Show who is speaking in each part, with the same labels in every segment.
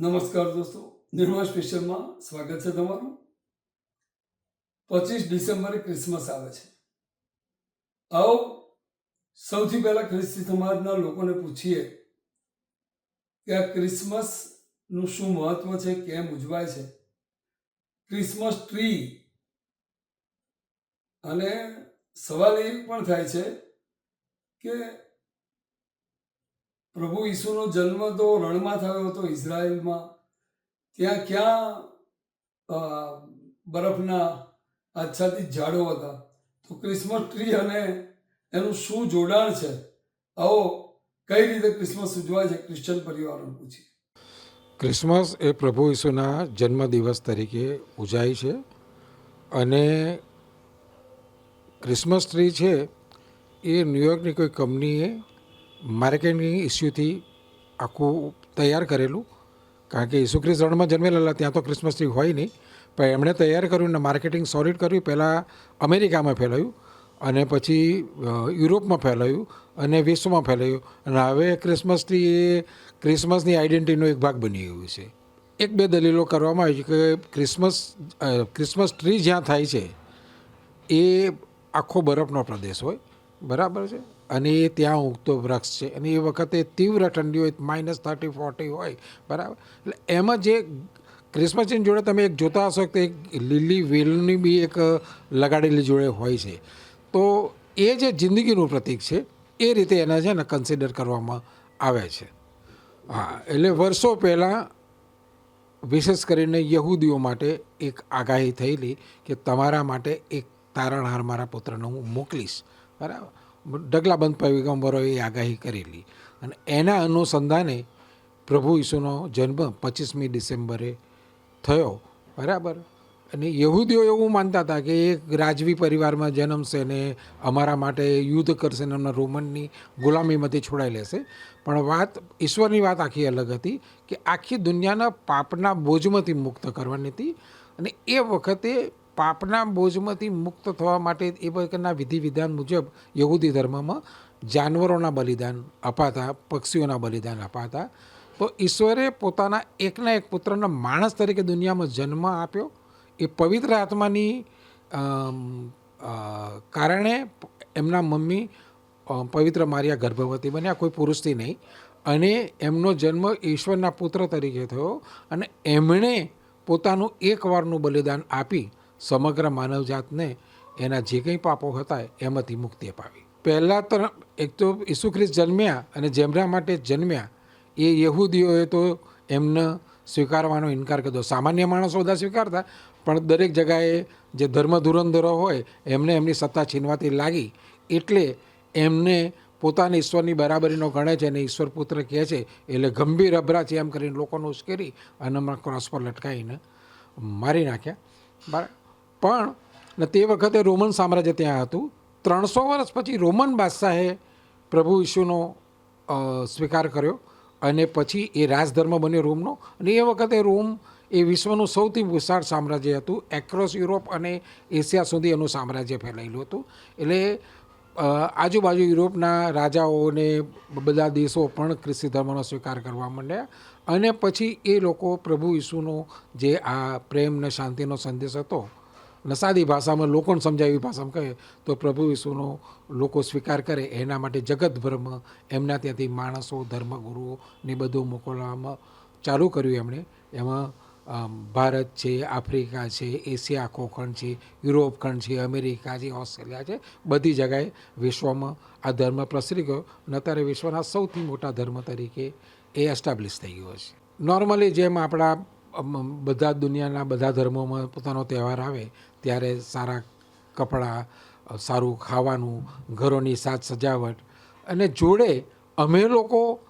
Speaker 1: નમસ્કાર દોસ્તો. નિર્મા સ્પેશિયલમાં સ્વાગત છે તમારું. પચીસ ડિસેમ્બરે ક્રિસમસ આવે છે. આવો, સૌથી પહેલાં ખ્રિસ્તી સમાજના લોકોને પૂછીએ કે આ ક્રિસમસનું શું મહત્વ છે, કેમ ઉજવાય છે? ક્રિસમસ ટ્રી અને સવાલ એ પણ થાય છે કે પ્રભુ ઈસુનો જન્મ તો રણમાં થયો હતો ઇઝરાયલમાં. ત્યાં ક્યાં બરફના આચ્છાદિત ઝાડો હતા? તો ક્રિસમસ ટ્રી અને એનું શું જોડાણ છે? આવો, કઈ રીતે ક્રિસમસ ઉજવાય છે? ક્રિશ્ચન પરિવારોને પૂછીએ.
Speaker 2: ક્રિસમસ એ પ્રભુ ઈસુના જન્મદિવસ તરીકે ઉજાય છે અને ક્રિસમસ ટ્રી છે એ ન્યુયોર્કની કોઈ કંપનીએ માર્કેટિંગ ઇસ્યુથી આખું તૈયાર કરેલું. કારણ કે ઈસુ ખ્રિસ્ત રણમાં જન્મેલા ત્યાં તો ક્રિસમસ ટ્રી હોય નહીં. પણ એમણે તૈયાર કર્યું ને માર્કેટિંગ સોલિડ કર્યું. પહેલાં અમેરિકામાં ફેલાયું અને પછી યુરોપમાં ફેલાયું અને વિશ્વમાં ફેલાયું. અને હવે ક્રિસમસ ટ્રી એ ક્રિસમસની આઈડેન્ટિટીનો એક ભાગ બની ગયું છે. એક બે દલીલો કરવામાં આવી છે કે ક્રિસમસ ક્રિસમસ ટ્રી જ્યાં થાય છે, એ આખો બરફનો પ્રદેશ હોય. બરાબર છે? અને એ ત્યાં ઉગતો વૃક્ષ છે. અને એ વખતે તીવ્ર ઠંડી હોય માઇનસ થર્ટી ફોર્ટી હોય, બરાબર? એટલે એમાં જે ક્રિસમસ ટ્રીની જોડે તમે એક જોતા હશો કે એક લીલી વેલની બી એક લગાડેલી જોડે હોય છે. તો એ જે જિંદગીનું પ્રતીક છે, એ રીતે એના છે ને કન્સિડર કરવામાં આવે છે. હા, એટલે વર્ષો પહેલાં વિશેષ કરીને યહૂદીઓ માટે એક આગાહી થયેલી કે તમારા માટે એક તારણહાર મારા પુત્રને હું મોકલીશ. બરાબર? ઢગલાબંધ પૈગંબરોએ આગાહી કરેલી. અને એના અનુસંધાને પ્રભુ ઈસુનો જન્મ પચીસમી ડિસેમ્બરે થયો. બરાબર? અને યહૂદીઓ એવું માનતા હતા કે એક રાજવી પરિવારમાં જન્મશે ને અમારા માટે યુદ્ધ કરશે ને એમના રોમનની ગુલામીમાંથી છોડાઈ લેશે. પણ વાત, ઈશ્વરની વાત આખી અલગ હતી કે આખી દુનિયાના પાપના બોજમાંથી મુક્ત કરવાની હતી. અને એ વખતે પાપના બોજમાંથી મુક્ત થવા માટે એ પ્રકારના વિધિ વિધાન મુજબ યહૂદી ધર્મમાં જાનવરોના બલિદાન અપાતા, પક્ષીઓના બલિદાન અપાતા. તો ઈશ્વરે પોતાના એકના એક પુત્રના માણસ તરીકે દુનિયામાં જન્મ આપ્યો. એ પવિત્ર આત્માની કારણે એમના મમ્મી પવિત્ર મારિયા ગર્ભવતી બન્યા, કોઈ પુરુષથી નહીં. અને એમનો જન્મ ઈશ્વરના પુત્ર તરીકે થયો અને એમણે પોતાનું એકવારનું બલિદાન આપી. સમગ્ર માનવજાતને એના જે કંઈ પાપો હતા એમાંથી મુક્તિ અપાવી. પહેલાં તો એક તો ઈસુ ખ્રિસ્ત જન્મ્યા અને જેમના માટે જન્મ્યા, એ યહૂદીઓએ તો એમને સ્વીકારવાનો ઇનકાર કર્યો. સામાન્ય માણસો બધા સ્વીકારતા, પણ દરેક જગાએ જે ધર્મ ધુરંધરો હોય, એમને એમની સત્તા છીનવાથી લાગી. એટલે એમને પોતાને ઈશ્વરની બરાબરીનો ગણે છે અને ઈશ્વર પુત્ર કહે છે, એટલે ગંભીર અભરા છે એમ કરીને લોકોને ઉશ્કેરી અને ક્રોસ પર લટકાવીને મારી નાખ્યા. બરાબર. પણ, ને તે વખતે રોમન સામ્રાજ્ય ત્યાં હતું. ત્રણસો વર્ષ પછી રોમન બાદશાહે પ્રભુ ઈશુનો સ્વીકાર કર્યો અને પછી એ રાજધર્મ બન્યો રોમનો. અને એ વખતે રોમ એ વિશ્વનું સૌથી વિશાળ સામ્રાજ્ય હતું. એક્રોસ યુરોપ અને એશિયા સુધી એનું સામ્રાજ્ય ફેલાયેલું હતું. એટલે આજુબાજુ યુરોપના રાજાઓને બધા દેશો પણ ખ્રિસ્તી ધર્મનો સ્વીકાર કરવા માંડ્યા. અને પછી એ લોકો પ્રભુ ઈસુનો જે આ પ્રેમ ને શાંતિનો સંદેશ હતો ને સાદી ભાષામાં લોકોને સમજાય ભાષામાં કહે તો પ્રભુ ઈસુનો લોકો સ્વીકાર કરે, એના માટે જગતભરમાં એમના ત્યાંથી માણસો, ધર્મગુરુઓ ને બધું મોકલવામાં ચાલુ કર્યું એમણે. એમાં ભારત છે, આફ્રિકા છે, એશિયા આખો ખંડ છે, યુરોપ ખંડ છે, અમેરિકા છે, ઓસ્ટ્રેલિયા છે, બધી જગાએ વિશ્વમાં આ ધર્મ પ્રસરી ગયો અને અત્યારે વિશ્વના સૌથી મોટા ધર્મ તરીકે એ એસ્ટાબ્લિશ થઈ ગયો છે. નોર્મલી જેમ આપણા બધા દુનિયાના બધા ધર્મોમાં પોતાનો તહેવાર આવે, ત્યારે સારા કપડાં સારું ખાવાનું, ઘરોની સાજ સજાવટ. અને જોડે અમે લોકો,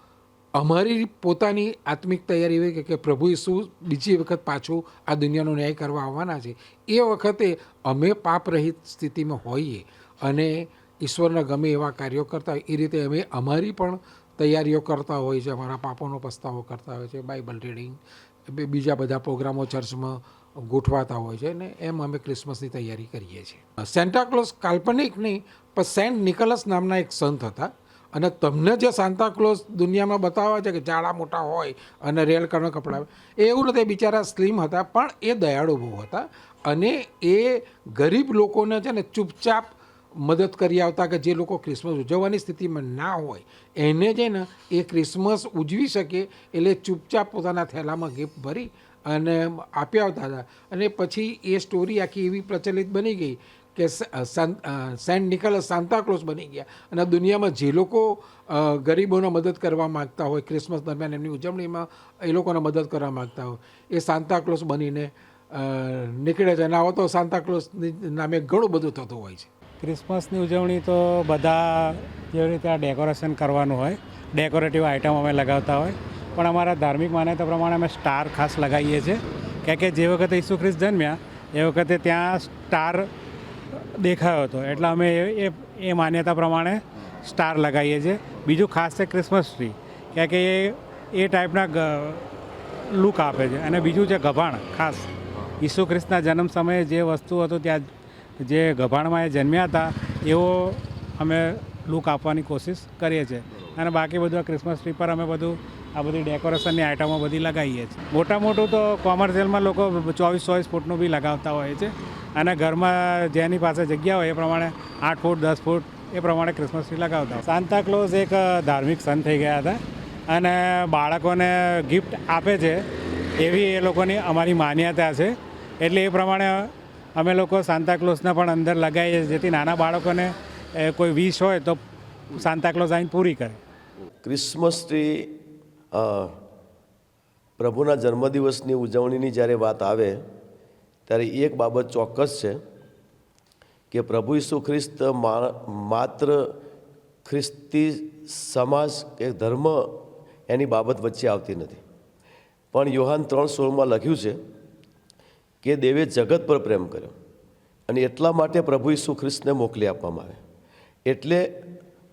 Speaker 2: અમારી પોતાની આત્મિક તૈયારી હોય કે- પ્રભુ ઈસુ બીજી વખત પાછું આ દુનિયાનો ન્યાય કરવા આવવાના છે. એ વખતે અમે પાપરહિત સ્થિતિમાં હોઈએ અને ઈશ્વરના ગમે એવા કાર્યો કરતા હોય, એ રીતે અમે અમારી પણ તૈયારીઓ કરતા હોય છે, અમારા પાપોનો પસ્તાવો કરતા હોય છે બાઇબલ રીડિંગ બીજા બધા પ્રોગ્રામો ચર્ચમાં ગોઠવાતા હોય છે ને એમ અમે ક્રિસમસની તૈયારી કરીએ છીએ. સેન્ટાક્લોઝ કાલ્પનિક નહીં, પણ સેન્ટ નિકોલસ નામના એક સંત હતા. અને તમને જે સાંતાક્લોઝ દુનિયામાં બતાવે છે કે જાડા મોટા હોય અને રેલ કલરના કપડાં એ એવું નથી બિચારા સ્લિમ હતા, પણ એ દયાળુ બહુ હતા. અને એ ગરીબ લોકોને છે ને ચૂપચાપ મદદ કરી આવતા કે જે લોકો ક્રિસમસ ઉજવવાની સ્થિતિમાં ના હોય, એને છે ને એ ક્રિસમસ ઉજવી શકે એટલે ચૂપચાપ પોતાના થેલામાં ગિફ્ટ ભરી અને આપ્યા આવતા હતા. અને પછી એ સ્ટોરી આખી એવી પ્રચલિત બની ગઈ કે સેન્ટ નિકલસ સાંતાક્લોઝ બની ગયા. અને દુનિયામાં જે લોકો ગરીબોને મદદ કરવા માગતા હોય, ક્રિસમસ દરમિયાન એમની ઉજવણીમાં એ લોકોને મદદ કરવા માગતા હોય, એ સાંતાક્લોઝ બનીને નીકળે છે. અને આવો તો સાંતાક્લોઝની નામે ઘણું બધું થતું હોય છે.
Speaker 3: ક્રિસમસની ઉજવણી તો બધા જેવી રીતે આ ડેકોરેશન કરવાનું હોય, ડેકોરેટિવ આઇટમ અમે લગાવતા હોય, પણ અમારા ધાર્મિક માન્યતા પ્રમાણે અમે સ્ટાર ખાસ લગાવીએ છીએ. કારણ કે જે વખતે ઈસુ ખ્રિસ્ત જન્મ્યા, એ વખતે ત્યાં સ્ટાર દેખાયો હતો. એટલે અમે એ, એ- માન્યતા પ્રમાણે સ્ટાર લગાવીએ છીએ. બીજું ખાસ છે ક્રિસમસ ટ્રી. કારણ કે એ એ ટાઈપના લુક આપે છે. અને બીજું છે ગભાણ, ખાસ. ઈસુ ખ્રિસ્તના જન્મ સમયે જે વસ્તુ હતું ત્યાં જે ગભાણમાં એ જન્મ્યા હતા, એવો અમે લુક આપવાની કોશિશ કરીએ છીએ. અને બાકી બધું આ ક્રિસમસ ટ્રી પર અમે બધું, આ બધી ડેકોરેશનની આઇટમો બધી લગાવીએ છીએ. મોટા મોટું તો કોમર્શિયલમાં લોકો ચોવીસ ચોવીસ ફૂટનું બી લગાવતા હોય છે. અને ઘરમાં જેની પાસે જગ્યા હોય એ પ્રમાણે આઠ ફૂટ, દસ ફૂટ એ પ્રમાણે ક્રિસમસ ટ્રી લગાવતા હોય. સાંતા ક્લોઝ એક ધાર્મિક સંત થઈ ગયા હતા. અને બાળકોને ગિફ્ટ આપે છે, એવી એ લોકોની અમારી માન્યતા છે. એટલે એ પ્રમાણે અમે લોકો સાંતાક્લોઝને પણ અંદર લગાવીએ જેથી નાના બાળકોને કોઈ વિશ હોય તો સાંતાક્લોઝ આવીને પૂરી કરે.
Speaker 4: ક્રિસમસ ટ્રી પ્રભુના જન્મદિવસની ઉજવણીની જ્યારે વાત આવે, ત્યારે એક બાબત ચોક્કસ છે કે પ્રભુ ઈસુ ખ્રિસ્ત માત્ર ખ્રિસ્તી સમાજ કે ધર્મ એની બાબત વચ્ચે આવતી નથી. પણ યોહાન ત્રણ સોળમાં લખ્યું છે કે દેવે જગત પર પ્રેમ કર્યો. અને એટલા માટે પ્રભુ ઈસુ ખ્રિસ્તને મોકલી આપવામાં આવે. એટલે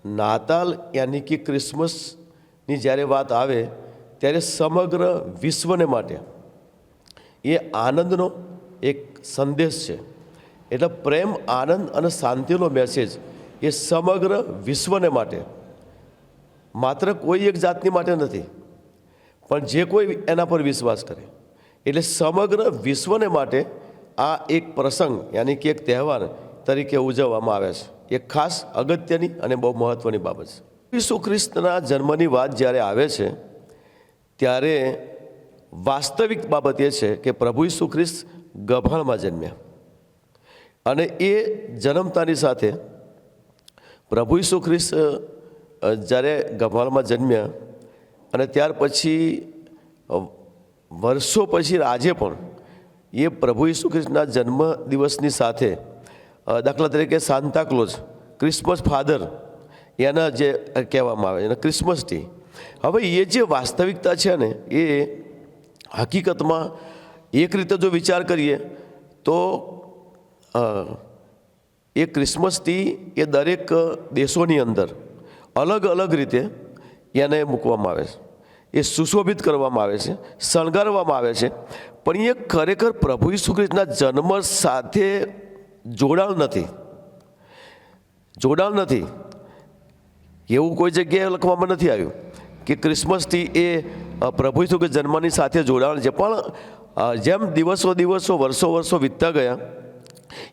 Speaker 4: નાતાલ યાની કે ક્રિસમસની જ્યારે વાત આવે, ત્યારે સમગ્ર વિશ્વને માટે એ આનંદનો એક સંદેશ છે. એટલે પ્રેમ, આનંદ અને શાંતિનો મેસેજ એ સમગ્ર વિશ્વને માટે. માત્ર કોઈ એક જાતની માટે નથી, પણ જે કોઈ એના પર વિશ્વાસ કરે. એટલે સમગ્ર વિશ્વને માટે આ એક પ્રસંગ, યાની કે એક તહેવાર તરીકે ઉજવવામાં આવે છે. એક ખાસ અગત્યની અને બહુ મહત્ત્વની બાબત છે. ઈસુ ખ્રિસ્તના જન્મની વાત જ્યારે આવે છે, ત્યારે વાસ્તવિક બાબત એ છે કે પ્રભુ ઈસુ ખ્રિસ્ત ગભાણમાં જન્મ્યા. અને એ જન્મતાની સાથે પ્રભુ ઈસુ ખ્રિસ્ત જ્યારે ગભાણમાં જન્મ્યા અને ત્યાર પછી વર્ષો પછી આજે પણ એ પ્રભુ ઈસુ ખ્રિસ્તના જન્મ દિવસની સાથે દાખલા તરીકે સાંતાક્લોઝ ક્રિસમસ ફાધર, એના જે કહેવામાં આવે, એને ક્રિસમસ ડે. હવે એ જે વાસ્તવિકતા છે ને, એ હકીકતમાં એક રીતે જો વિચાર કરીએ, તો એ ક્રિસમસ ટી એ દરેક દેશોની અંદર અલગ અલગ રીતે એને મૂકવામાં આવે છે. એ સુશોભિત કરવામાં આવે છે, શણગારવામાં આવે છે. પણ એ ખરેખર પ્રભુ ઈસુ ખ્રિસ્તના જન્મ સાથે જોડાણ નથી. જોડાણ નથી. એવું કોઈ જગ્યાએ લખવામાં નથી આવ્યું કે ક્રિસમસ ટ્રી એ પ્રભુ ઈસુ ખ્રિસ્ત જન્મની સાથે જોડાણ છે. પણ જેમ દિવસો દિવસો, વર્ષો વર્ષો વીતતા ગયા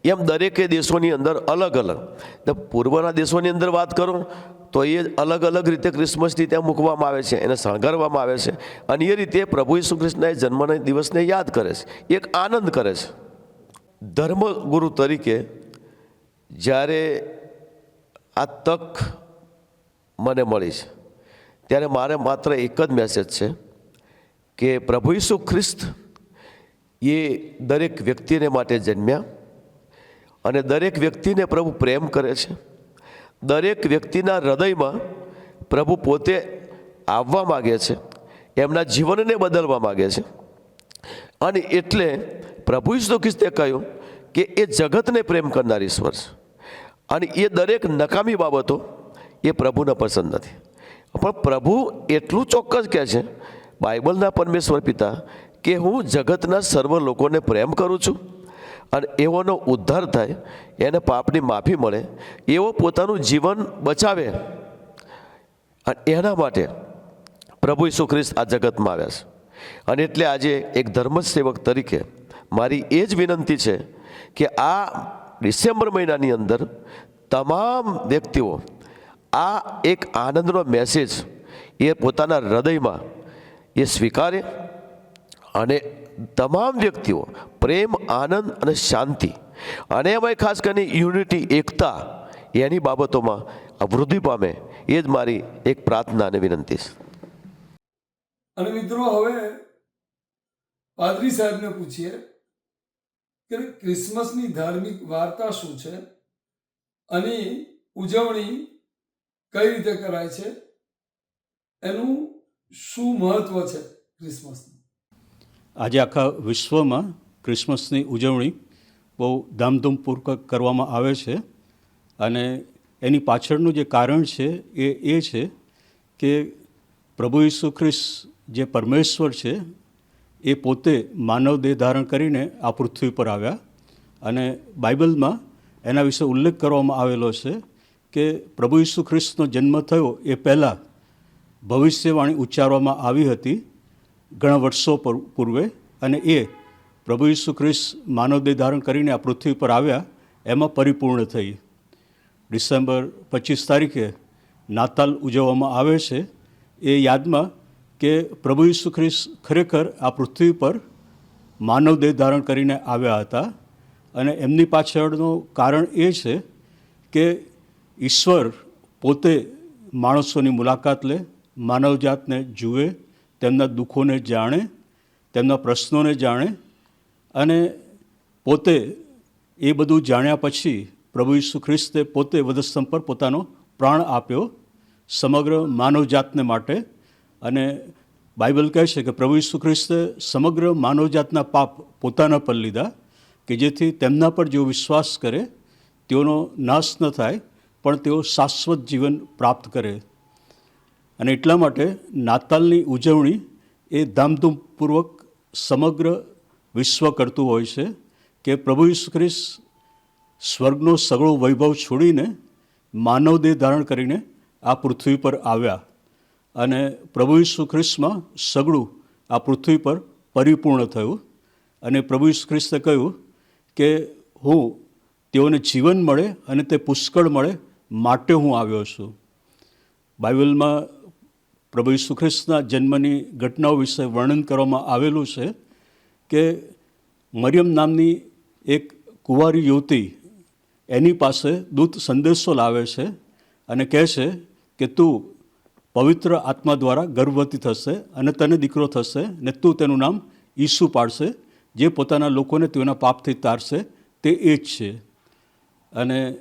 Speaker 4: એમ દરેકે દેશોની અંદર અલગ અલગ. પૂર્વના દેશોની અંદર વાત કરો, તો એ અલગ અલગ રીતે ક્રિસમસની ત્યાં મૂકવામાં આવે છે, એને શણગારવામાં આવે છે. અને એ રીતે પ્રભુ ઈસુ ખ્રિસ્તના એ જન્મના દિવસને યાદ કરે છે. એક આનંદ કરે છે. ધર્મગુરુ તરીકે જ્યારે આ તક મને મળી છે, ત્યારે મારે માત્ર એક જ મેસેજ છે કે પ્રભુ ઈસુ ખ્રિસ્ત એ દરેક વ્યક્તિને માટે જન્મ્યા. અને દરેક વ્યક્તિને પ્રભુ પ્રેમ કરે છે. દરેક વ્યક્તિના હૃદયમાં પ્રભુ પોતે આવવા માગે છે. એમના જીવનને બદલવા માગે છે. અને એટલે પ્રભુ ઈસુ ખ્રિસ્તે કહ્યું કે એ જગતને પ્રેમ કરનાર ઈશ્વર છે. અને એ દરેક નકામી બાબતો એ પ્રભુને પસંદ નથી. પણ પ્રભુ એટલું ચોક્કસ કહે છે, બાઇબલના પરમેશ્વર પિતા, કે હું જગતના સર્વ લોકોને પ્રેમ કરું છું. અને એઓનો ઉદ્ધાર થાય, એને પાપની માફી મળે એવો પોતાનું જીવન બચાવે. અને એના માટે પ્રભુ ઈસુ ખ્રિસ્ત આ જગતમાં આવ્યા છે. અને એટલે આજે એક ધર્મસેવક તરીકે મારી એ જ વિનંતી છે કે આ ડિસેમ્બર મહિનાની અંદર તમામ વ્યક્તિઓ આ એક આનંદનો મેસેજ એ પોતાના હૃદયમાં એ સ્વીકારે અને તમામ વ્યક્તિઓ, પ્રેમ, આનંદ અને શાંતિ. અને એમાં ખાસ કરીને યુનિટી, એકતા, એની બાબતોમાં વૃદ્ધિ પામે, એ જ મારી એક પ્રાર્થના અને વિનંતી છે.
Speaker 1: અને મિત્રો હવે પાદરી સાહેબને પૂછીએ કે ક્રિસમસની ધાર્મિક વાર્તા શું છે? અને ઉજવણી કઈ રીતે કરાય છે? એનું શું મહત્વ છે ક્રિસમસનું?
Speaker 5: આજે આખા વિશ્વમાં ક્રિસમસની ઉજવણી બહુ ધામધૂમપૂર્વક કરવામાં આવે છે અને એની પાછળનું જે કારણ છે એ એ છે કે પ્રભુ ઈસુ ખ્રિસ્ત જે પરમેશ્વર છે એ પોતે માનવ દેહ ધારણ કરીને આ પૃથ્વી પર આવ્યા અને બાઇબલમાં એના વિશે ઉલ્લેખ કરવામાં આવેલો છે કે પ્રભુ ઈસુ ખ્રિસ્તનો જન્મ થયો એ પહેલાં ભવિષ્યવાણી ઉચ્ચારવામાં આવી હતી ઘણા વર્ષો પર, પૂર્વે અને એ પ્રભુ ઈસુ ખ્રિસ્ત માનવદેહ ધારણ કરીને આ પૃથ્વી પર આવ્યા, એમાં પરિપૂર્ણ થઈ. ડિસેમ્બર પચીસ તારીખે નાતાલ ઉજવવામાં આવે છે. એ યાદમાં કે પ્રભુ ઈસુ ખ્રિસ્ત ખરેખર આ પૃથ્વી પર માનવદેહ ધારણ કરીને આવ્યા હતા. અને એમની પાછળનું કારણ એ છે કે ઈશ્વર પોતે માણસોની મુલાકાત લે, માનવજાતને જુએ તેમના દુઃખોને જાણે, તેમના પ્રશ્નોને જાણે અને પોતે એ બધું જાણ્યા પછી પ્રભુ ઈસુ ખ્રિસ્તે પોતે વધસ્તંભ પર પોતાનો પ્રાણ આપ્યો સમગ્ર માનવજાતને માટે. અને બાઇબલ કહે છે કે પ્રભુ ઈસુ ખ્રિસ્તે સમગ્ર માનવજાતના પાપ પોતાના પર લીધા કે જેથી તેમના પર જેઓ વિશ્વાસ કરે તેઓનો નાશ ન થાય, પણ તેઓ શાશ્વત જીવન પ્રાપ્ત કરે. અને એટલા માટે નાતાલની ઉજવણી એ ધામધૂમપૂર્વક સમગ્ર વિશ્વ કરતું હોય છે કે પ્રભુ ઈસુ ખ્રિસ્ત સ્વર્ગનો સગળો વૈભવ છોડીને માનવદેહ ધારણ કરીને આ પૃથ્વી પર આવ્યા. અને પ્રભુ ઈસુ ખ્રિસ્તમાં સગળું આ પૃથ્વી પર પરિપૂર્ણ થયું. અને પ્રભુ ઈસુ ખ્રિસ્તે કહ્યું કે હું તેઓને જીવન મળે અને તે પુષ્કળ મળે માટે હું આવ્યો છું. બાઇબલમાં પ્રભુ ઈસુ ખ્રિસ્તના જન્મની ઘટનાઓ વિશે વર્ણન કરવામાં આવેલું છે કે મરિયમ નામની એક કુંવારી યુવતી એની પાસે દૂત સંદેશો લાવે છે અને કહે છે કે તું પવિત્ર આત્મા દ્વારા ગર્ભવતી થશે અને તને દીકરો થશે ને તું તેનું નામ ઈસુ પાડશે, જે પોતાના લોકોને તેઓના પાપથી તારશે, તે એ જ છે. અને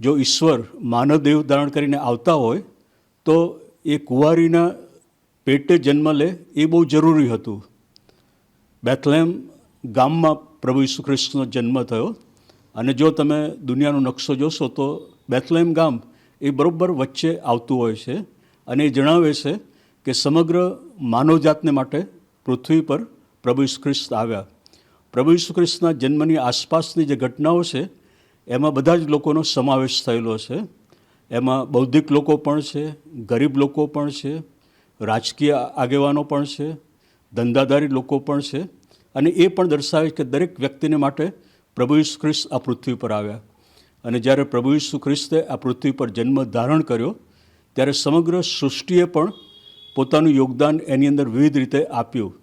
Speaker 5: જો ઈશ્વર માનવ દેવ ધારણ કરીને આવતા હોય, તો એ કુંવારીના પેટે જન્મ લે એ બહુ જરૂરી હતું. બેથલેમ ગામમાં પ્રભુ ઈસુ ખ્રિસ્તનો જન્મ થયો અને જો તમે દુનિયાનો નકશો જોશો તો બેથલેમ ગામ એ બરાબર વચ્ચે આવતું હોય છે અને એ જણાવે છે કે સમગ્ર માનવજાતને માટે પૃથ્વી પર પ્રભુ ઈસુ ખ્રિસ્ત આવ્યા. પ્રભુ ઈસુ ખ્રિસ્તના જન્મની આસપાસની જે ઘટનાઓ છે, એમાં બધા જ લોકોનો સમાવેશ થયેલો છે. એમાં બૌદ્ધિક લોકો પણ છે, ગરીબ લોકો પણ છે, રાજકીય આગેવાનો પણ છે ધંધાદારી લોકો પણ છે અને એ પણ દર્શાવે કે દરેક વ્યક્તિને માટે પ્રભુ ઈસુ ખ્રિસ્ત આ પૃથ્વી પર આવ્યા. અને જ્યારે પ્રભુ ઈસુ ખ્રિસ્તે આ પૃથ્વી પર જન્મ ધારણ કર્યો, ત્યારે સમગ્ર સૃષ્ટિએ પણ પોતાનું યોગદાન એની અંદર વિવિધ રીતે આપ્યું.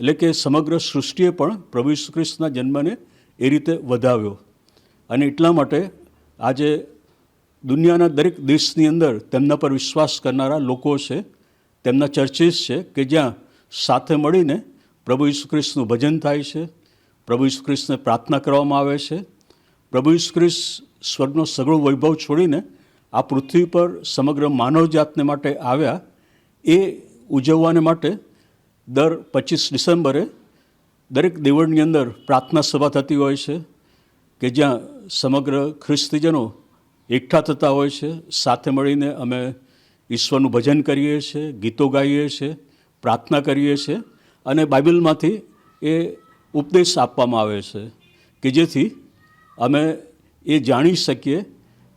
Speaker 5: એટલે કે સમગ્ર સૃષ્ટિએ પણ પ્રભુ ઈસુ ખ્રિસ્તના જન્મને એ રીતે વધાવ્યો. અને એટલા માટે આજે દુનિયાના દરેક દેશની અંદર તેમના પર વિશ્વાસ કરનારા લોકો છે, તેમના ચર્ચિસ છે કે જ્યાં સાથે મળીને પ્રભુ ઈસુ ખ્રિસ્તનું ભજન થાય છે, પ્રભુ ઈસુ ખ્રિસ્તને પ્રાર્થના કરવામાં આવે છે, પ્રભુ ઈસુ ખ્રિસ્ત સ્વર્ગનો સગળો વૈભવ છોડીને આ પૃથ્વી પર સમગ્ર માનવજાતને માટે આવ્યા, એ ઉજવવાને માટે દર પચીસ ડિસેમ્બરે દરેક દેવળની અંદર પ્રાર્થના સભા થતી હોય છે કે જ્યાં સમગ્ર ખ્રિસ્તીજનો એકઠા થતા હોય છે, સાથે મળીને અમે ઈશ્વરનું ભજન કરીએ છીએ ગીતો ગાઈએ છીએ પ્રાર્થના કરીએ છીએ અને બાઇબલમાંથી એ ઉપદેશ આપવામાં આવે છે કે જેથી અમે એ જાણી શકીએ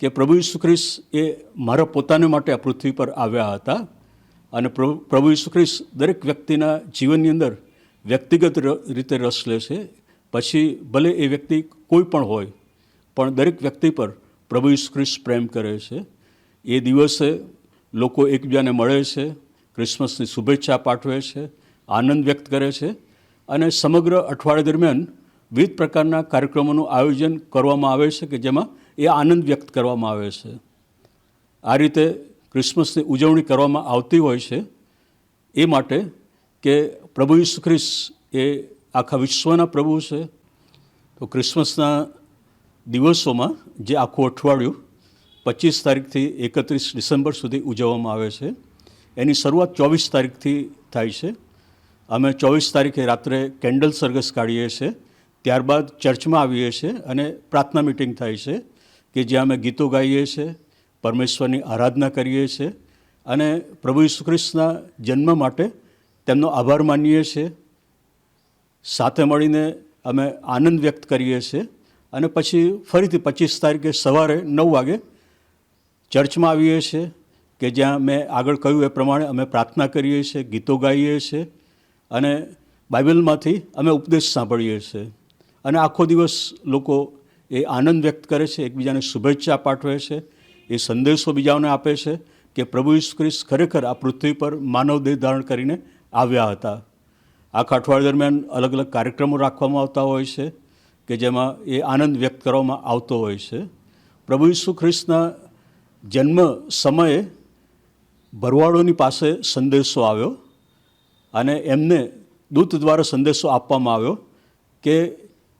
Speaker 5: કે પ્રભુ ઈસુ ખ્રિસ્ત એ મારા પોતાને માટે આ પૃથ્વી પર આવ્યા હતા અને પ્રભુ ઈસુ ખ્રિસ્ત દરેક વ્યક્તિના જીવનની અંદર વ્યક્તિગત રીતે રસ લે છે. પછી ભલે એ વ્યક્તિ કોઈ પણ હોય, પણ દરેક વ્યક્તિ પર પ્રભુ ઈસુ ખ્રિસ્ત પ્રેમ કરે છે. એ દિવસે લોકો એકબીજાને મળે છે, ક્રિસમસની શુભેચ્છા પાઠવે છે, આનંદ વ્યક્ત કરે છે અને સમગ્ર અઠવાડિયા દરમિયાન વિવિધ પ્રકારના કાર્યક્રમોનું આયોજન કરવામાં આવે છે કે જેમાં એ આનંદ વ્યક્ત કરવામાં આવે છે. આ રીતે ક્રિસમસની ઉજવણી કરવામાં આવતી હોય છે. એ માટે કે પ્રભુ ઈસુ ખ્રિસ્ત એ આખા વિશ્વના પ્રભુ છે. તો ક્રિસમસના દિવસોમાં જે આખું અઠવાડિયું પચીસ તારીખથી એકત્રીસ ડિસેમ્બર સુધી ઉજવવામાં આવે છે, એની શરૂઆત ચોવીસ તારીખથી થાય છે. અમે ચોવીસ તારીખે રાત્રે કેન્ડલ સરઘસ કાઢીએ છીએ, ત્યારબાદ ચર્ચમાં આવીએ છીએ અને પ્રાર્થના મિટિંગ થાય છે કે જ્યાં અમે ગીતો ગાઈએ છીએ, પરમેશ્વરની આરાધના કરીએ છીએ અને પ્રભુ ઈસુ ખ્રિસ્તના જન્મ માટે તેમનો આભાર માનીએ છીએ. સાથે મળીને અમે આનંદ વ્યક્ત કરીએ છીએ. અને પછી ફરીથી પચીસ તારીખે સવારે નવ વાગે ચર્ચમાં આવીએ છીએ કે જ્યાં મેં આગળ કહ્યું એ પ્રમાણે અમે પ્રાર્થના કરીએ છીએ, ગીતો ગાઈએ છીએ અને બાઇબલમાંથી અમે ઉપદેશ સાંભળીએ છીએ. અને આખો દિવસ લોકો એ આનંદ વ્યક્ત કરે છે, એકબીજાને શુભેચ્છા પાઠવે છે, એ સંદેશો બીજાઓને આપે છે કે પ્રભુ ઈસુ ખ્રિસ્ત ખરેખર આ પૃથ્વી પર માનવ દેહ ધારણ કરીને આવ્યા હતા. આખા અઠવાડિયા દરમિયાન અલગ અલગ કાર્યક્રમો રાખવામાં આવતા હોય છે. કે જેમાં એ આનંદ વ્યક્ત કરવામાં આવતો હોય છે. પ્રભુ ઈસુ ખ્રિસ્તના જન્મ સમયે ભરવાડોની પાસે સંદેશો આવ્યો અને એમને દૂત દ્વારા સંદેશો આપવામાં આવ્યો કે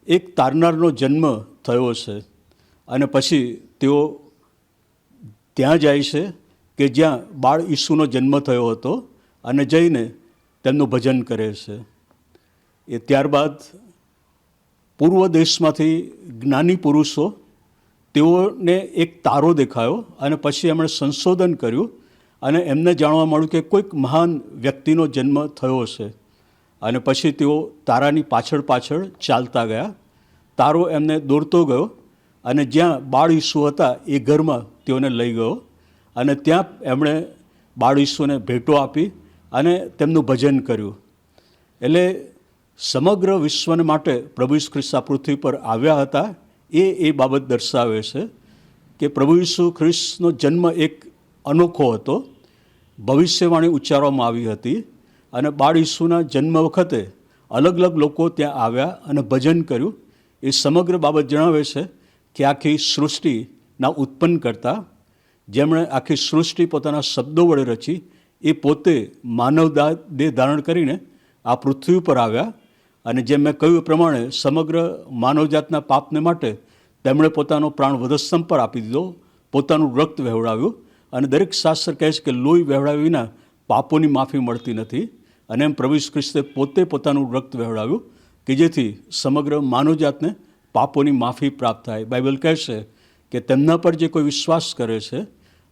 Speaker 5: એક તારનારનો જન્મ થયો છે અને પછી તેઓ ત્યાં જાય છે કે જ્યાં બાળ ઈસુનો જન્મ થયો હતો અને જઈને તેમનું ભજન કરે છે. એ ત્યારબાદ પૂર્વ દેશમાંથી જ્ઞાની પુરુષો તેઓને એક તારો દેખાયો અને પછી એમણે સંશોધન કર્યું અને એમને જાણવા મળ્યું કે કોઈક મહાન વ્યક્તિનો જન્મ થયો છે અને પછી તેઓ તારાની પાછળ પાછળ ચાલતા ગયા. તારો એમને દોરતો ગયો અને જ્યાં બાળ ઈસુ હતા એ ઘરમાં તેઓને લઈ ગયો અને ત્યાં એમણે બાળ ઈસુને ભેટો આપી અને તેમનું ભજન કર્યું. એટલે સમગ્ર વિશ્વને માટે પ્રભુ ઈસુ ખ્રિસ્ત આ પૃથ્વી પર આવ્યા હતા. એ એ બાબત દર્શાવે છે કે પ્રભુ ઈસુ ખ્રિસ્તનો જન્મ એક અનોખો હતો. ભવિષ્યવાણી ઉચ્ચારવામાં આવી હતી અને બાળ ઈસુના જન્મ વખતે અલગ અલગ લોકો ત્યાં આવ્યા અને ભજન કર્યું. એ સમગ્ર બાબત જણાવે છે કે આખી સૃષ્ટિના ઉત્પન્ન કરતા જેમણે આખી સૃષ્ટિ પોતાના શબ્દો વડે રચી એ પોતે માનવ દેહ ધારણ કરીને આ પૃથ્વી ઉપર આવ્યા. અને જેમ મેં કહ્યું પ્રમાણે સમગ્ર માનવજાતના પાપને માટે તેમણે પોતાનો પ્રાણ વધસ્તંભ પર આપી દીધો, પોતાનું રક્ત વહેવડાવ્યું અને દરેક શાસ્ત્ર કહે છે કે લોહી વહેવડાવ્યા વિના પાપોની માફી મળતી નથી. અને એમ પ્રભુ ખ્રિસ્તે પોતે પોતાનું રક્ત વહેવડાવ્યું કે જેથી સમગ્ર માનવજાતને પાપોની માફી પ્રાપ્ત થાય. બાઇબલ કહે છે કે તેમના પર જે કોઈ વિશ્વાસ કરે છે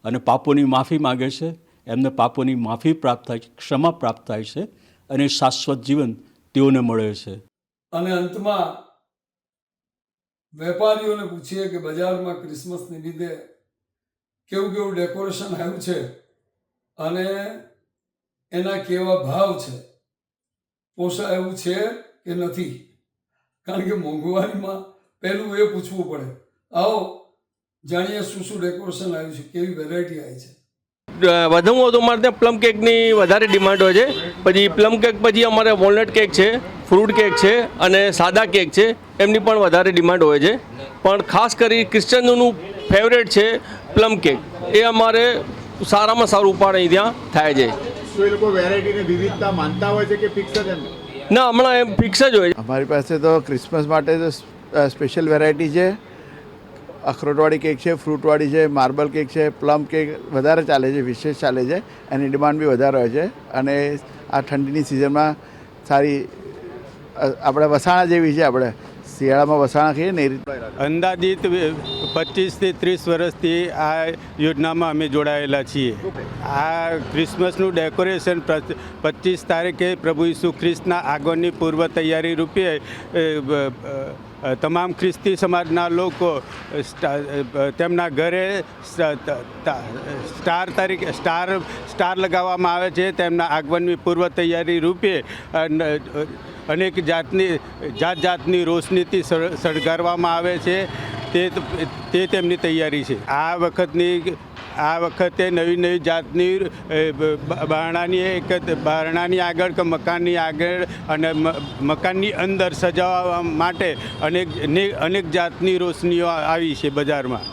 Speaker 5: અને પાપોની માફી માગે છે, એમને પાપોની માફી પ્રાપ્ત થાય છે, ક્ષમા પ્રાપ્ત થાય છે અને શાશ્વત જીવન તેઓને મળે છે.
Speaker 1: અને અંતમાં વેપારીઓને પૂછીએ કે બજારમાં ક્રિસમસ નિમિત્તે કેવું કેવું ડેકોરેશન આવ્યું છે અને એના કેવા ભાવ છે? પોષા એવું છે કે નથી? કારણ કે મોંઘવારીમાં પહેલું એ પૂછવું પડે. આવો, જાણીએ શું શું ડેકોરેશન આવ્યું છે, કેવી વેરાયટી આવી છે.
Speaker 6: વધુમાં વધુ અમારે ત્યાં પ્લમ કેકની વધારે ડિમાન્ડ હોય છે. પછી પ્લમ કેક પછી અમારે વોલનટ કેક છે ફ્રૂટ કેક છે અને સાદા કેક છે એમની પણ વધારે ડિમાન્ડ હોય છે. પણ ખાસ કરી ક્રિશ્ચનનું ફેવરેટ છે પ્લમ કેક. એ અમારે સારામાં સારું ઉપાડ અહીં ત્યાં થાય છે.
Speaker 7: એ લોકો વેરાયટીને વિવિધતા માનતા હોય છે કે ફિક્સ જ
Speaker 6: ના હમણાં એમ ફિક્સ જ હોય છે.
Speaker 8: અમારી પાસે તો ક્રિસમસ માટે તો સ્પેશિયલ વેરાયટી છે. અખરોટવાળી કેક છે ફ્રૂટવાળી છે માર્બલ કેક છે પ્લમ કેક વધારે ચાલે છે, વિશેષ ચાલે છે એની ડિમાન્ડ બી વધારે હોય છે. અને આ ઠંડીની સિઝનમાં સારી આપણે વસાણા જેવી છે આપણે. શિયાળામાં વસાણા ખાઈએ ને રીતે
Speaker 9: અંદાજિત પચીસથી ત્રીસ વર્ષથી આ યોજનામાં અમે જોડાયેલા છીએ. આ ક્રિસમસનું ડેકોરેશન પચીસ તારીખે પ્રભુ ઈસુ ખ્રિસ્તના આગળની પૂર્વ તૈયારી રૂપે તમામ ખ્રિસ્તી સમાજના લોકો તેમના ઘરે સ્ટાર તરીકે, સ્ટાર સ્ટાર લગાવવામાં આવે છે. તેમના આગમનની પૂર્વ તૈયારી રૂપે અનેક જાતની જાત જાતની રોશનીથી સળ- સળગારવામાં આવે છે. તે તે તેમની તૈયારી છે. આ વખતની આ વખતે નવી નવી જાતની બારણાની એક બારણાની આગળ કે મકાનની આગળ અને મકાનની અંદર સજાવવા માટે અનેક અનેક જાતની રોશનીઓ આવી છે બજારમાં.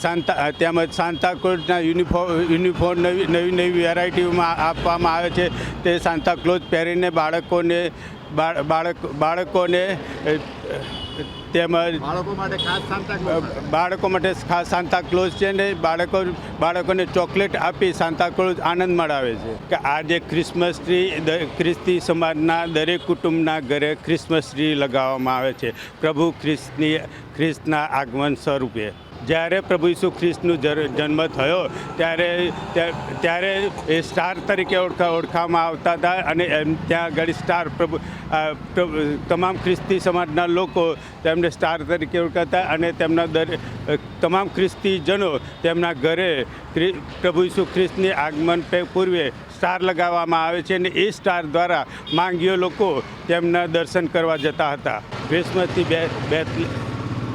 Speaker 9: સાંતા, તેમજ સાંતાક્લોઝના યુનિફોર્મ યુનિફોર્મ નવી નવી નવી વેરાયટીઓમાં આપવામાં આવે છે. તે સાંતાક્લોઝ પહેરીને બાળકોને બાળક, બાળકોને તેમજ
Speaker 7: બાળકો માટે ખાસ સાંતા ક્લોઝ
Speaker 9: બાળકો માટે ખાસ સાંતા ક્લોઝ છે ને બાળકો બાળકોને ચોકલેટ આપી સાંતા ક્લોઝ આનંદ મળાવે છે. કે આજે ક્રિસમસ ટ્રી ખ્રિસ્તી સમાજના દરેક કુટુંબના ઘરે ક્રિસમસ ટ્રી લગાવવામાં આવે છે. પ્રભુ ખ્રિસ્તની ખ્રિસ્તના આગમન સ્વરૂપે. જ્યારે પ્રભુ ઈસુ ખ્રિસ્તનું જન્મ થયો, ત્યારે ત્યારે એ સ્ટાર તરીકે ઓળખા, ઓળખવામાં આવતા હતા અને એમ ત્યાં આગળ સ્ટાર પ્રભુ તમામ ખ્રિસ્તી સમાજના લોકો તેમને સ્ટાર તરીકે ઓળખાતા અને તેમના દરેક તમામ ખ્રિસ્તીજનો તેમના ઘરે પ્રભુ ઈસુ ખ્રિસ્તની આગમન પૂર્વે સ્ટાર લગાવવામાં આવે છે અને એ સ્ટાર દ્વારા માંગીઓ લોકો તેમના દર્શન કરવા જતા હતા. ક્રિસમસથી બે બે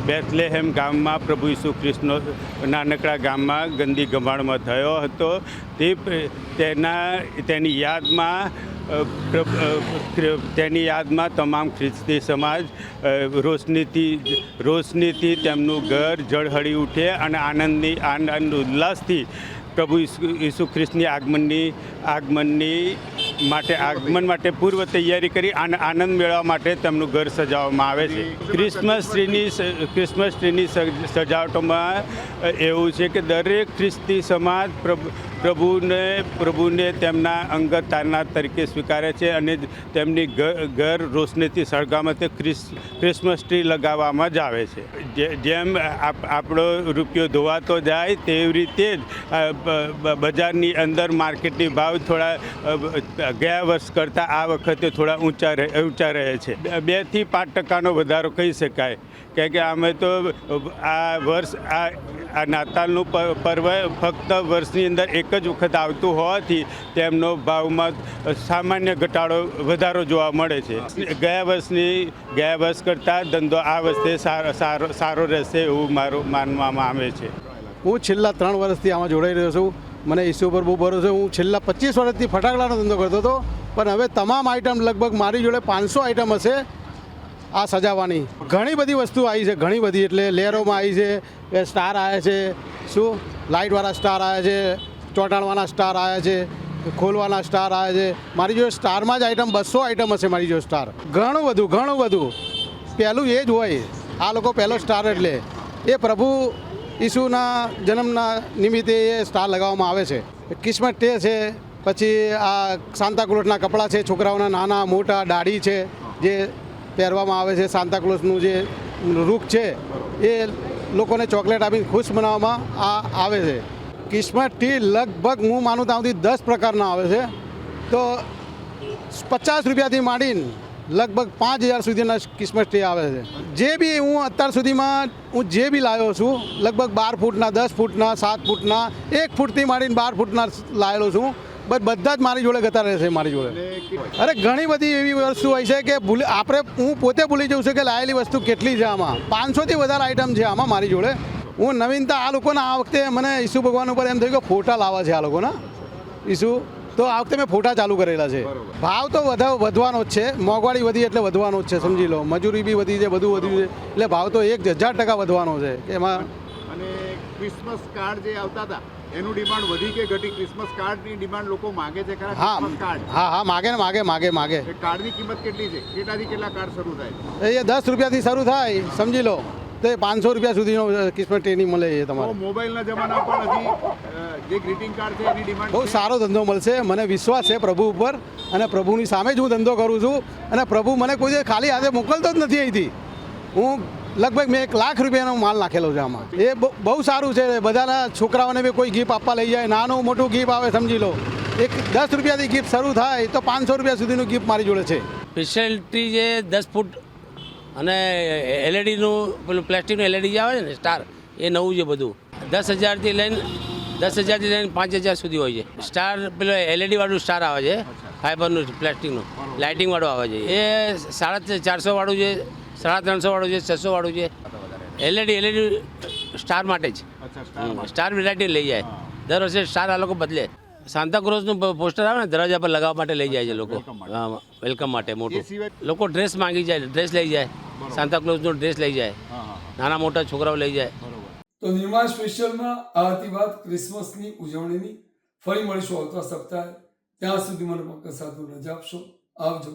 Speaker 9: બેથલેહેમ ગામમાં પ્રભુ ઈસુ ખ્રિસ્તનો નાનકડા ગામમાં ગંદી ગંભાણમાં થયો હતો. તે તેના, તેની યાદમાં તેની યાદમાં તમામ ખ્રિસ્તી સમાજ રોશનીથી રોશનીથી તેમનું ઘર ઝળહળી ઉઠે અને આનંદની, આનંદ ઉલ્લાસથી પ્રભુ ઈસુ ખ્રિસ્તની આગમનની આગમનની માટે આગમન માટે પૂર્વ તૈયારી કરી આન આનંદ મેળવવા માટે તેમનું ઘર સજાવવામાં આવે છે. ક્રિસમસ ટ્રીની ક્રિસમસ ટ્રીની સજ- સજાવટોમાં એવું છે કે દરેક ખ્રિસ્તી સમાજ પ્રભુ પ્રભુને પ્રભુને તેમના અંગત તારનાર તરીકે સ્વીકારે છે અને તેમની ઘર રોશનીથી સળગાવવામાં ક્રિસ ક્રિસમસ ટ્રી લગાવવામાં જ આવે છે. જેમ આપ- આપણો રૂપિયો ધોવાતો જાય તેવી રીતે જ બજારની અંદર માર્કેટની ભાવ થોડા ગયા વર્ષ કરતાં આ વખતે થોડા ઊંચા ઊંચા રહે છે. બેથી પાંચ ટકાનો વધારો કહી શકાય. કારણ કે અમે તો આ વર્ષ આ આ નાતાલનું પર્વ ફક્ત વર્ષની અંદર એક જ વખત આવતું હોવાથી તેમનો ભાવમાં સામાન્ય ઘટાડો વધારો જોવા મળે છે. ગયા વર્ષની, ગયા વર્ષ કરતાં ધંધો આ વર્ષે સારો સારો સારો રહેશે એવું મારું માનવામાં આવે છે.
Speaker 10: હું છેલ્લા ત્રણ વર્ષથી આમાં જોડાઈ રહ્યો છું. મને ઈસુ પર બહુ ભરોસો. હું છેલ્લા પચીસ વર્ષથી ફટાકડાનો ધંધો કરતો હતો. પણ હવે તમામ આઈટમ લગભગ મારી જોડે પાંચસો આઈટમ હશે. આ સજાવવાની. ઘણી બધી વસ્તુ આવી છે, ઘણી બધી. એટલે લેયરોમાં આવી છે સ્ટાર આવ્યા છે. શું? લાઇટવાળા સ્ટાર આવ્યા છે, ચોંટાડવાના સ્ટાર આવ્યા છે, ખોલવાના સ્ટાર આવ્યા છે. મારી જોડે સ્ટારમાં જ આઈટમ બસો આઈટમ હશે મારી જોડે સ્ટાર. ઘણું બધું ઘણું બધું. પહેલું એ જ હોય. આ લોકો પહેલો સ્ટાર એટલે. એ પ્રભુ ઈસુના જન્મના નિમિત્તે એ સ્ટાર લગાવવામાં આવે છે. કિસ્મત ટે છે, પછી આ સાંતાક્લોઝના કપડાં છે, છોકરાઓના નાના મોટા દાઢી છે, જે પહેરવામાં આવે છે સાંતાક્લોઝનું જે રૂખ છે, એ લોકોને ચોકલેટ આપીને ખુશ બનાવવામાં આ આવે છે. ક્રિસમસ ટ્રી લગભગ હું માનું ત્યાં સુધી દસ પ્રકારના આવે છે. તો પચાસ રૂપિયાથી માંડીને લગભગ પાંચ હજાર સુધીના ક્રિસમસ ટી આવે છે. જે બી હું અત્યાર સુધીમાં હું જે બી લાવ્યો છું, લગભગ બાર ફૂટના, દસ ફૂટના, સાત ફૂટના, એક ફૂટથી માંડીને બાર ફૂટના લાવેલો છું. બધા જ મારી જોડે ગતા રહેશે મારી જોડે. અરે ઘણી બધી એવી વસ્તુ હોય છે કે ભૂલી આપણે હું પોતે ભૂલી જઉં છું કે લાયેલી વસ્તુ કેટલી છે આમાં. પાંચસોથી વધારે આઈટમ છે આમાં મારી જોડે. હું નવીનતા આ લોકોના આ વખતે મને ઈસુ ભગવાન ઉપર એમ થયું કે ફોટા લાવવા છે આ લોકોના. ઈસુ તો આ વખતે મેં ફોટા ચાલુ કરેલા છે. ભાવ તો વધા વધવાનો જ છે. મોંઘવારી વધી એટલે વધવાનો જ છે સમજી લો. મજૂરી બી વધી છે બધું વધ્યું છે એટલે ભાવ તો એક હજાર ટકા વધવાનો છે. એમાં
Speaker 7: અને ક્રિસમસ કાર્ડ જે આવતા હતા એનું ડિમાન્ડ વધી કે ઘટી? ક્રિસમસ કાર્ડની ડિમાન્ડ લોકો માગે છે ખરા?
Speaker 10: હા
Speaker 7: કાર્ડ
Speaker 10: હા હા માગે ને માગે માગે માગે.
Speaker 7: કાર્ડની કિંમત કેટલી છે? કેટલાથી કેટલા કાર્ડ શરૂ થાય?
Speaker 10: એ દસ રૂપિયાથી શરૂ થાય સમજી લો. તો પાંચસો રૂપિયા સુધીનો કિસ્મત ટ્રેનિંગ મળે છે તમારે.
Speaker 7: મોબાઈલના જમાના પણ હજી જે ગ્રીટિંગ કાર્ડ છે એની ડિમાન્ડ
Speaker 10: બહુ સારો ધંધો મળશે મને વિશ્વાસ છે પ્રભુ ઉપર અને પ્રભુની સામે જ હું ધંધો કરું છું અને પ્રભુ મને કોઈ ખાલી હાથે મોકલતો જ નથી અહીંથી. હું લગભગ મેં એક લાખ રૂપિયાનો માલ નાખેલો છે આમાં. એ બહુ- સારું છે. બધાના છોકરાઓને બી કોઈ ગિફ્ટ આપવા લઈ જાય. નાનું મોટું ગિફ્ટ આવે, સમજી લો. એક દસ રૂપિયાથી ગિફ્ટ શરૂ થાય, તો પાંચસો રૂપિયા સુધીનું ગિફ્ટ મારી જોડે છે.
Speaker 11: સ્પેશિયાલિટી જે દસ ફૂટ અને એલઈડીનું પેલું પ્લાસ્ટિકનું એલઈડી જે આવે છે ને, સ્ટાર, એ નવું છે બધું. દસ હજારથી લઈને, દસ હજારથી લઈને પાંચ હજાર સુધી હોય છે. સ્ટાર, પેલો એલઈડીવાળું સ્ટાર આવે છે. ફાઈબરનું પ્લાસ્ટિકનું. લાઇટિંગવાળું આવે છે. એ સાડા ચારસો વાળું છે. સાડા ત્રણસો વાળું છે છસો વાળું છે. એલઈડી એલઈડી સ્ટાર માટે જ. સ્ટાર વેરાયટી લઈ જાય. દર વર્ષે સ્ટાર આ લોકો બદલે. સાંતાક્રોઝનું પોસ્ટર આવે ને દરવાજા પર લગાવવા માટે લઈ જાય છે લોકો. વેલકમ માટે. મોટું લોકો ડ્રેસ માંગી જાય ડ્રેસ લઈ જાય. સાંતાક્લોઝનો ડ્રેસ લઈ જાય. નાના મોટા છોકરાઓ લઈ જાય.
Speaker 1: તો નિર્માણ સ્પેશિયલમાં આ હતી વાત ક્રિસમસની ઉજવણીની. ફરી મળીશું આવતા સપ્તાહે. ત્યાં સુધી મને પક્કા સાધુ રજા આપશો. આવજો.